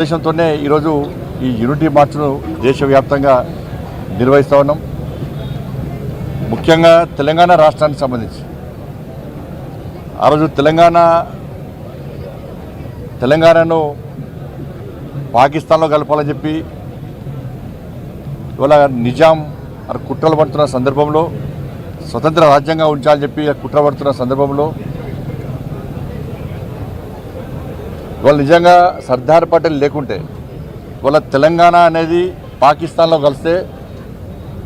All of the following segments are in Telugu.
ఉద్దేశంతోనే ఈరోజు ఈ యూనిటీ మార్చ్ను దేశవ్యాప్తంగా నిర్వహిస్తూ ఉన్నాం. ముఖ్యంగా తెలంగాణ రాష్ట్రానికి సంబంధించి. ఆ రోజు తెలంగాణ తెలంగాణను పాకిస్తాన్లో కలపాలని చెప్పి ఇవాళ నిజాం కుట్రలు పడుతున్న సందర్భంలో స్వతంత్ర రాజ్యంగా ఉంచాలని చెప్పి కుట్ర పడుతున్న సందర్భంలో వాళ్ళు నిజంగా సర్దార్ పటేల్ లేకుంటే వాళ్ళ తెలంగాణ అనేది పాకిస్తాన్లో కలిస్తే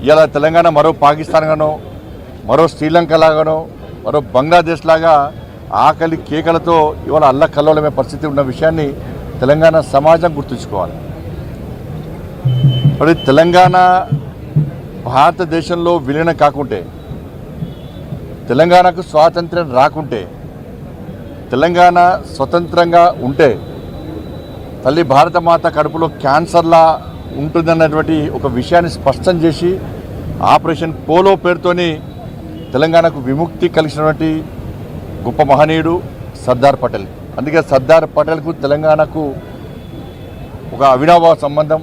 ఇవాళ తెలంగాణ మరో పాకిస్తాన్గానో మరో శ్రీలంక లాగానో మరో బంగ్లాదేశ్ లాగా ఆకలి కేకలతో ఇవాళ అల్ల కల్లోలమే పరిస్థితి ఉన్న విషయాన్ని తెలంగాణ సమాజం గుర్తుంచుకోవాలి. మరి తెలంగాణ భారతదేశంలో విలీనం కాకుంటే తెలంగాణకు స్వాతంత్ర్యం రాకుంటే తెలంగాణ స్వతంత్రంగా ఉంటే తల్లి భారతమాత కడుపులో క్యాన్సర్లా ఉంటుందన్నటువంటి ఒక విషయాన్ని స్పష్టం చేసి ఆపరేషన్ పోలో పేరుతోని తెలంగాణకు విముక్తి కలిగినటువంటి గొప్ప మహనీయుడు సర్దార్ పటేల్. అందుకే సర్దార్ పటేల్కు తెలంగాణకు ఒక అవినాభావ సంబంధం.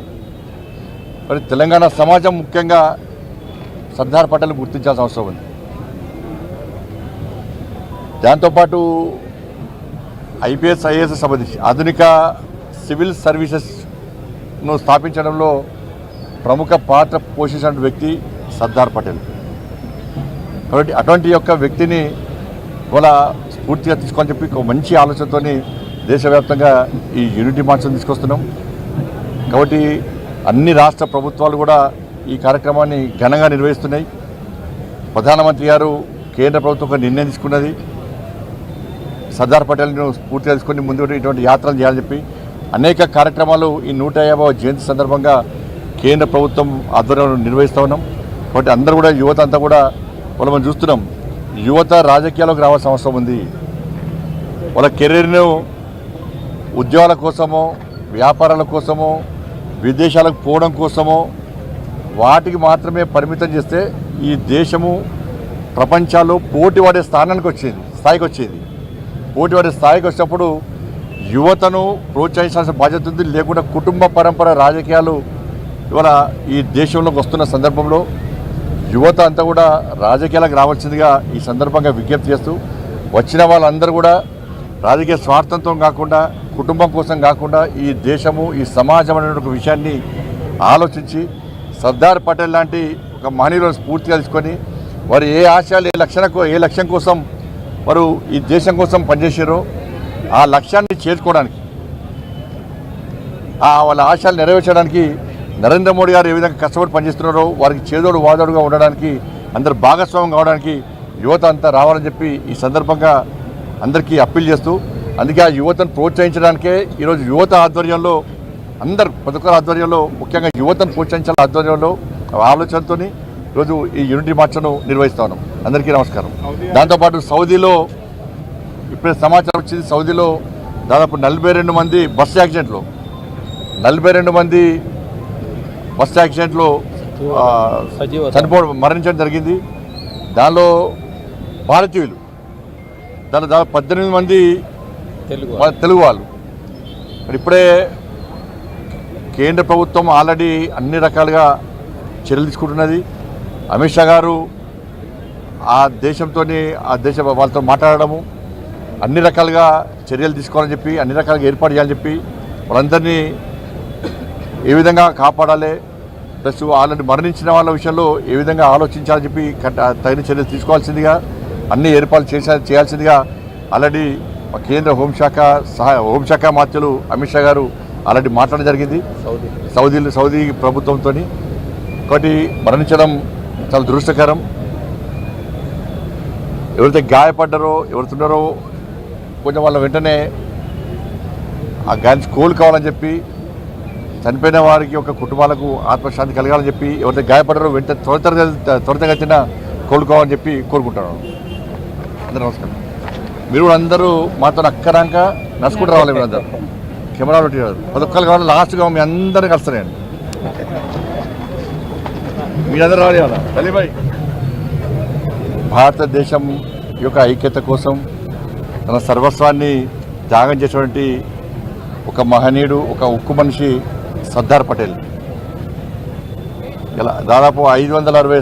మరి తెలంగాణ సమాజం ముఖ్యంగా సర్దార్ పటేల్ గుర్తించాల్సిన అవసరం ఉంది. దాంతోపాటు ఐపీఎస్ ఐఏఎస్ సంబంధించి ఆధునిక సివిల్ సర్వీసెస్ను స్థాపించడంలో ప్రముఖ పాత్ర పోషించిన వ్యక్తి సర్దార్ పటేల్. కాబట్టి అటువంటి యొక్క వ్యక్తిని ఇవాళ స్ఫూర్తిగా తీసుకొని చెప్పి ఒక మంచి ఆలోచనతోని దేశవ్యాప్తంగా ఈ యూనిటీ మార్చ్ను తీసుకొస్తున్నాం. కాబట్టి అన్ని రాష్ట్ర ప్రభుత్వాలు కూడా ఈ కార్యక్రమాన్ని ఘనంగా నిర్వహిస్తున్నాయి. ప్రధానమంత్రి గారు కేంద్ర ప్రభుత్వం ఒక నిర్ణయం తీసుకున్నది. సర్దార్ పటేల్ను పూర్తి చేసుకుని ముందు ఇటువంటి యాత్రలు చేయాలని చెప్పి అనేక కార్యక్రమాలు ఈ నూట యాభై జయంతి సందర్భంగా కేంద్ర ప్రభుత్వం ఆధ్వర్యంలో నిర్వహిస్తూ ఉన్నాం. కాబట్టి అందరూ కూడా యువత అంతా కూడా వాళ్ళు మనం చూస్తున్నాం యువత రాజకీయాల్లోకి రావాల్సిన అవసరం ఉంది. వాళ్ళ కెరీర్ను ఉద్యోగాల కోసమో వ్యాపారాల కోసమో విదేశాలకు పోవడం కోసమో వాటికి మాత్రమే పరిమితం చేస్తే ఈ దేశము ప్రపంచాల్లో పోటీ పడే స్థానానికి వచ్చేది స్థాయికి వచ్చేది. పోటీ వారి స్థాయికి వచ్చినప్పుడు యువతను ప్రోత్సహించాల్సిన బాధ్యత ఉంది. లేకుండా కుటుంబ పరంపర రాజకీయాలు ఇవాళ ఈ దేశంలోకి వస్తున్న సందర్భంలో యువత అంతా కూడా రాజకీయాలకు రావాల్సిందిగా ఈ సందర్భంగా విజ్ఞప్తి చేస్తూ వచ్చిన వాళ్ళందరూ కూడా రాజకీయ స్వార్థంతో కాకుండా కుటుంబం కోసం కాకుండా ఈ దేశము ఈ సమాజం అనే ఒక విషయాన్ని ఆలోచించి సర్దార్ పటేల్ లాంటి ఒక మహనీయులను స్ఫూర్తిగా తీసుకొని వారు ఏ ఆశయాలు ఏ లక్ష్యం ఏ లక్ష్యం కోసం వారు ఈ దేశం కోసం పనిచేసారో ఆ లక్ష్యాన్ని చేర్చుకోవడానికి ఆ వాళ్ళ ఆశాలు నెరవేర్చడానికి నరేంద్ర మోడీ గారు ఏ విధంగా కష్టపడి పనిచేస్తున్నారో వారికి చేదోడు వాదోడుగా ఉండడానికి అందరు భాగస్వామ్యం కావడానికి యువత అంతా రావాలని చెప్పి ఈ సందర్భంగా అందరికీ అప్పీల్ చేస్తూ అందుకే ఆ యువతను ప్రోత్సహించడానికే ఈరోజు యువత ఆధ్వర్యంలో అందరు ప్రతి ఒక్కరి ఆధ్వర్యంలో ముఖ్యంగా యువతను ప్రోత్సహించాల ఆధ్వర్యంలో ఆలోచనతో ఈరోజు ఈ యూనిటీ మార్చను నిర్వహిస్తా ఉన్నాం. అందరికీ నమస్కారం. దాంతోపాటు సౌదీలో ఇప్పుడే సమాచారం వచ్చింది సౌదీలో దాదాపు నలభై రెండు మంది బస్ యాక్సిడెంట్లో. నలభై రెండు మంది బస్ యాక్సిడెంట్లో చనిపోవడం మరణించడం జరిగింది. దానిలో భారతీయులు దానిలో దాదాపు పద్దెనిమిది మంది తెలుగు వాళ్ళు. మరి ఇప్పుడే కేంద్ర ప్రభుత్వం ఆల్రెడీ అన్ని రకాలుగా చర్యలు తీసుకుంటున్నది. అమిత్ షా గారు ఆ దేశంతో ఆ దేశ వాళ్ళతో మాట్లాడడము అన్ని రకాలుగా చర్యలు తీసుకోవాలని చెప్పి అన్ని రకాలుగా ఏర్పాటు చేయాలని చెప్పి వాళ్ళందరినీ ఏ విధంగా కాపాడాలి ప్లస్ వాళ్ళని మరణించిన వాళ్ళ విషయంలో ఏ విధంగా ఆలోచించాలని చెప్పి తగిన చర్యలు తీసుకోవాల్సిందిగా అన్ని ఏర్పాట్లు చేసా చేయాల్సిందిగా ఆల్రెడీ కేంద్ర హోంశాఖ సహా హోంశాఖ మాత్యులు అమిత్ షా గారు ఆల్రెడీ మాట్లాడడం జరిగింది. సౌదీ. సౌదీ సౌదీ ప్రభుత్వంతో ఒకటి మరణించడం చాలా దురదృష్టకరం. ఎవరైతే గాయపడ్డారో ఎవరుతున్నారో కొంచెం వాళ్ళ వెంటనే ఆ గాయం కోలుకోవాలని చెప్పి చనిపోయిన వారికి ఒక కుటుంబాలకు ఆత్మశాంతి కలగాలని చెప్పి ఎవరైతే గాయపడ్డారో వెంట త్వరిత త్వరితగతిన కోలుకోవాలని చెప్పి కోరుకుంటున్నాను. అందరూ నమస్కారం. మీరు కూడా అందరూ మాతో అక్కరాక నడుచుకుంటూ రావాలి మీరు అందరూ. కెమెరా పెట్టి కాదు ప్రతి ఒక్కరు కావాలి లాస్ట్గా మీ అందరినీ కలుస్తానండి. మీరందరూ రావాలి ఇవాళ. భారతదేశం యొక్క ఐక్యత కోసం తన సర్వస్వాన్ని త్యాగం చేసినటువంటి ఒక మహనీయుడు ఒక ఉక్కు మనిషి సర్దార్ పటేల్. ఇలా దాదాపు ఐదు వందల అరవై